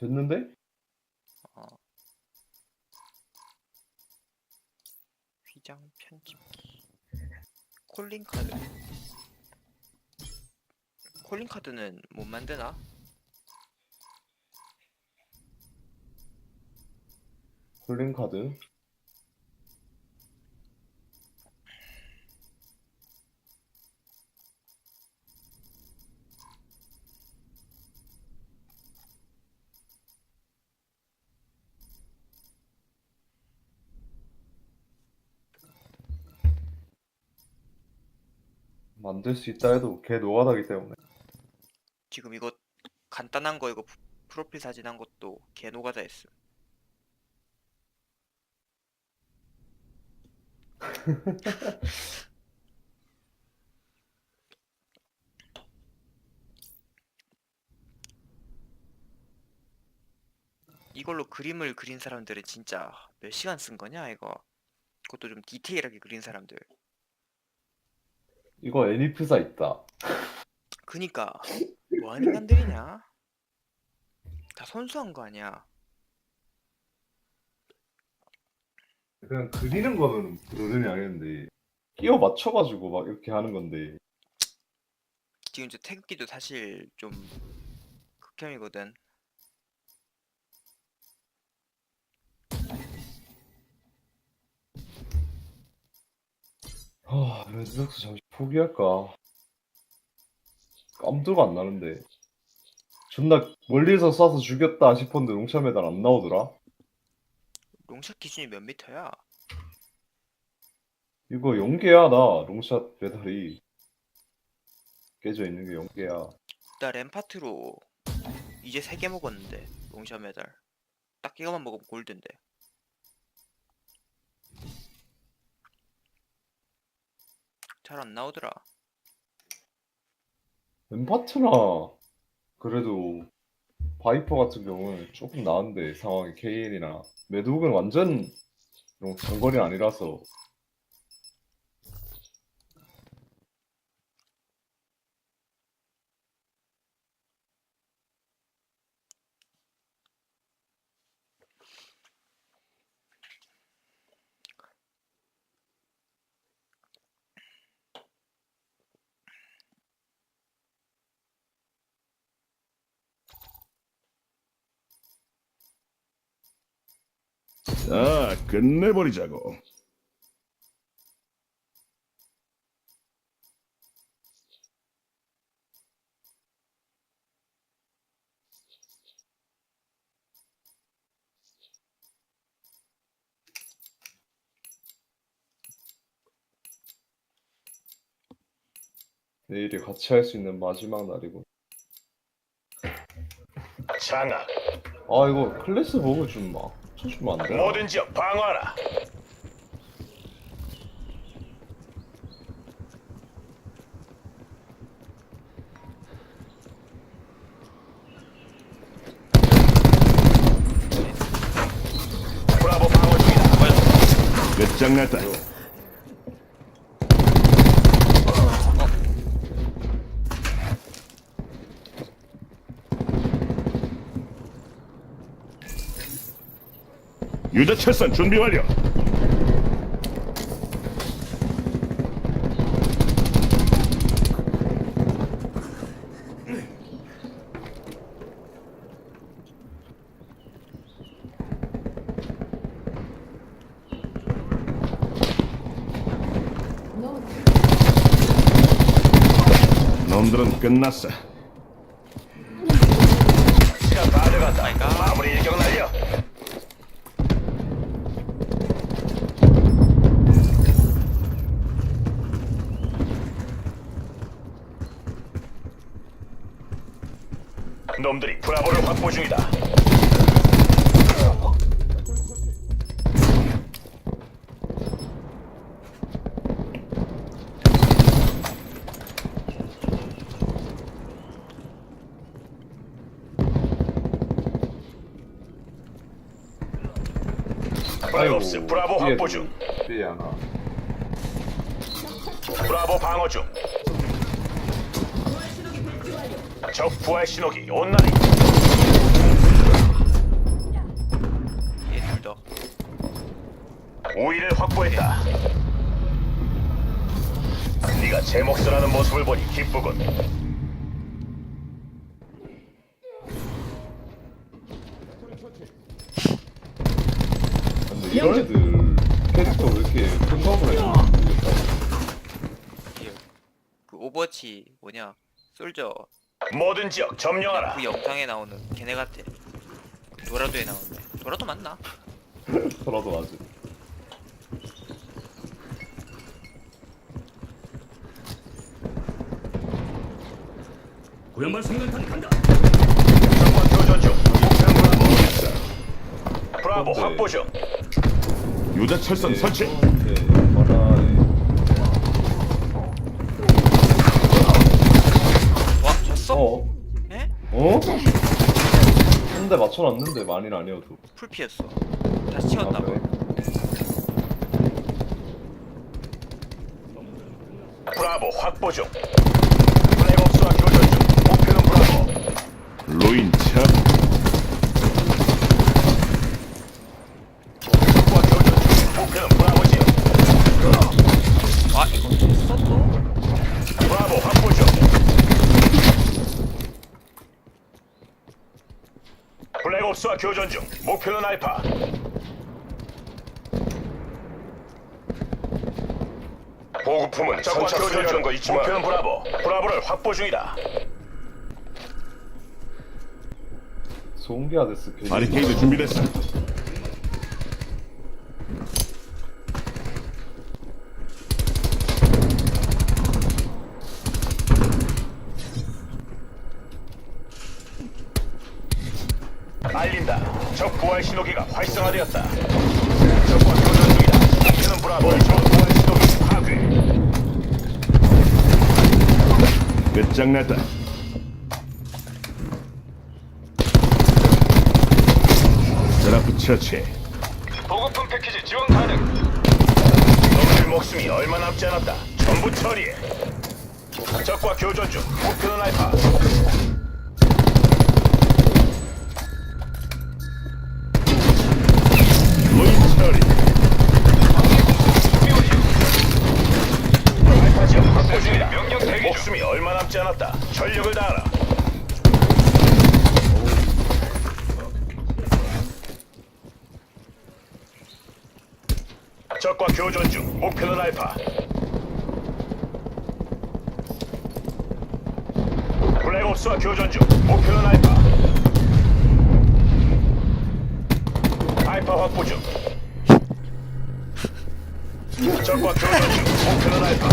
됐는데? 어. 휘장 편집기. 콜링 카드. 콜링 카드는 못 만드나? 콜링 카드. 만들 수 있다 해도 개 노가다기 때문에. 지금 이거 간단한 거 이거 프- 프로필 사진 한 것도 개 노가다 했음. 이걸로 그림을 그린 사람들은 진짜 몇 시간 쓴 거냐 이거? 그것도 좀 디테일하게 그린 사람들 이거 애니프사 있다. 그니까. 뭐 하는 인간들이냐? 다 선수한 거 아니야? 그냥 그리는 거는 어른이 아니는데. 끼워 맞춰가지고 막 이렇게 하는 건데. 지금 저 태극기도 사실 좀 극혐이거든 아 레드박스 잠시 포기할까? 깜짝 안 나는데. 존나 멀리서 쏴서 죽였다 싶었는데 롱샷 메달 안 나오더라? 롱샷 기준이 몇 미터야? 이거 연계야 나. 롱샷 메달이. 깨져 있는 게 연계야. 나 램파트로 이제 3개 먹었는데 롱샷 메달. 딱 이거만 먹으면 골드인데 잘 안 나오더라. 엠파트나 그래도 바이퍼 같은 경우는 조금 나은데 상황이 KN이나 매독은 완전 이런 장거리 아니라서 자, 끝내버리자고. 내일이 같이 할 수 있는 마지막 날이고 장악, 아 이거 클래스 보고 좀 막 쳐주면 안 되나? 모든 지역 방어하라. 브라보 방어 중이다. 끝장났다. 유자 철선 준비 완료. 놈들은 끝났어. 확보 중이다. 브라이옵스 브라보 확보 중. 뒤에 하나 브라보 방어 중. 적 부활 신호기 온라인. 우위를 확보했다. 네가 제 몫을 하는 모습을 보니 기쁘군. 근데 이런 애들 캐릭터 왜 이렇게 해주는지 모르겠다. 이게 그 오버워치 뭐냐 솔저 모든 지역 점령하라. 그 영상에 나오는 걔네 같아 그 도라도에 나오는 도라도 맞나? 저라도 아직. 고향말 생각탄 간다. 정권 교전 중. 브라보. 브라보 근데- 확보 중. 유자 철선 설치. 네, 와 졌어? 어? 에? 어? 한대 맞춰놨는데 많이는 아니어도. 다시 채웠나 아, 봐 그래? 브라보 확보 중. 블랙옵스와 교전 중. 목표는 브라보. 로인 차. 적과 교전 중. 목표는 브라보 지역. 아 이거 됐어 또? 브라보 확보 중. 블랙옵스와 교전 중. 목표는 알파. 보급품은 적과 교전 중. 거 잊지 마. 목표는 브라보. 브라보를 확보 중이다. 송비아데스 캐릭터. 바리케이드 준비됐어. 알린다. 적 부활 신호기가 활성화되었다. 적과 교전 중이다. 목표는 브라보. 적 부활 신호기 파괴. 끝장났다. 드라프 처치. 보급품 패키지 지원 가능. 놈들 목숨이 얼마 남지 않았다. 전부 처리해. 적과 교전 중. 목표는 알파. 목숨이 얼마 남지 않았다. 전력을 다하라. 적과 교전 중. 목표는 알파. 블랙옵스와 교전 중. 목표는 알파. 알파 확보 중. 적과 교전 중. 목표는 알파.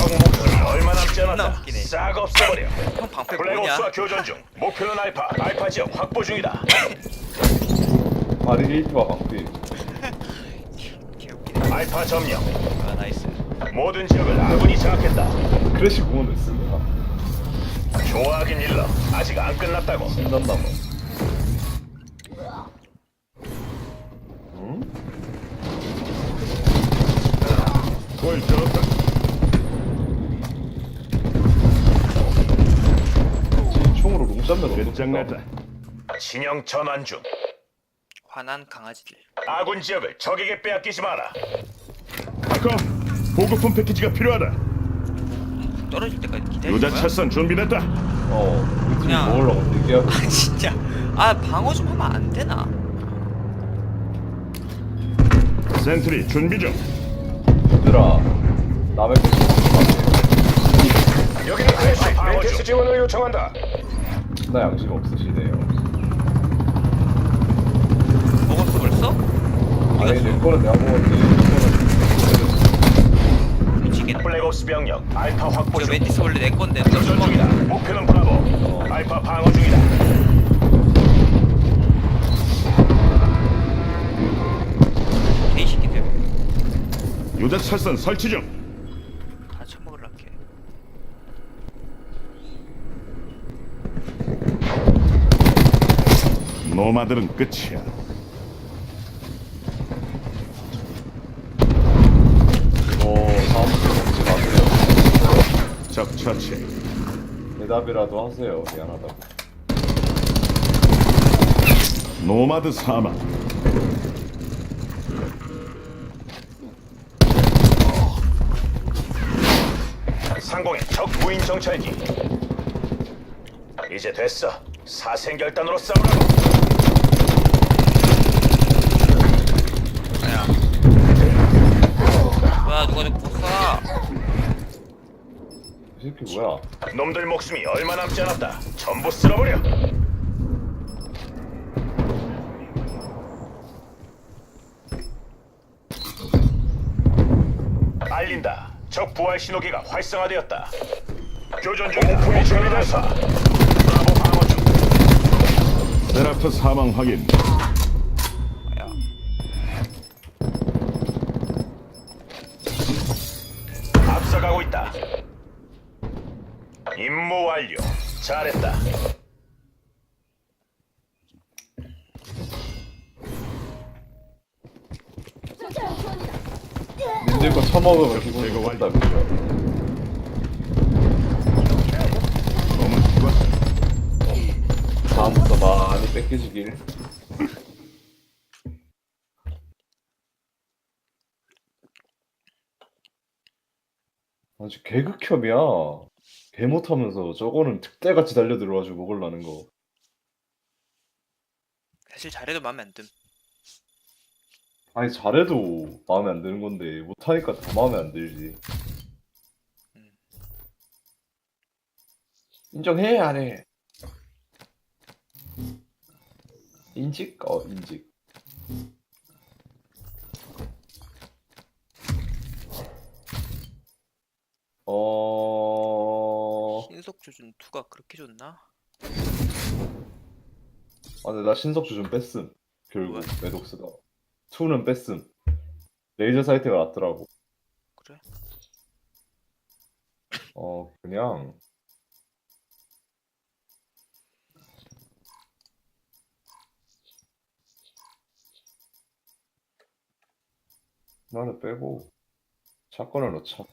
적 목표는 얼마 남지 존나 않았다. 웃기네. 싹 없애버려. 형 방패 뭐냐? 블랙옵스와 교전 중. 목표는 알파. 알파 지역 확보 중이다. 바리게이트와 방패. 개웃기네 알파 점령. 아 나이스 모든 지역을 아군이 장악했다. 크래시 구원을 씁니다. 좋아하긴 일러. 아직 안 끝났다고. 신난다 뭐. 롱샷면 끝장났다. 진영 전환 중. 화난 강아지들 아군 지역을 적에게 빼앗기지 마라. 아까 보급품 패키지가 필요하다. 떨어질 때까지 기다릴 유자 거야? 철선 준비됐다. 어, 그냥- 먹으려고 얘기하고. 아 진짜 아 방어 좀 하면 안 되나? 센트리 준비 중. 얘들아, 남의 거 여기는 크래시. 멘테스 지원을 요청한다. 나 양심 없으시네요. 먹었어 벌써? 아니, 내 거는 내가 먹었지. 미치겠네 블랙옵스 병력 알파 확보 저 중. 멘티스 원래 내 건데 또 교전 중이다. 목표는 브라보. 알파 방어 중이다. 개새끼들 유자 철선 설치 중. 노마들은 끝이야. 어, 다음부터 가세요. 적처치. 대답이라도 하세요. 미안하다고. 노마드 사망. 상공의 적 무인 정찰기. 이제 됐어. 사생결단으로 싸우라고. 야 누가 내 pos어 이 새끼 뭐야? 놈들 목숨이 얼마 남지 않았다. 전부 쓸어버려. 알린다. 적 부활 신호기가 활성화되었다. 교전 중 목표의 준비됐어. 브라보 방어 중. 세라프 사망 확인. 앞서가고 있다. 임무 완료. 잘했다. 님들 거. 그죠? 놈은 죽었어. 다음부터 많이 뺏기시길. 아주 개극혐이야. 개 못하면서 저거는 특대같이 달려 들어가지고 먹으려는 거. 사실 잘해도 마음에 안 듦 아니 잘해도 마음에 안 드는 건데 못하니까 더 마음에 안 들지. 음. 인정해 안 해? 인직? 어 인직. 조준 2가 그렇게 좋나? 아 근데 나 신석주 좀 뺐음. 결국 왜? 매독스가. 2는 뺐음. 레이저 사이트가 낫더라고. 그래? 어 그냥 나를 빼고 사건을 넣자.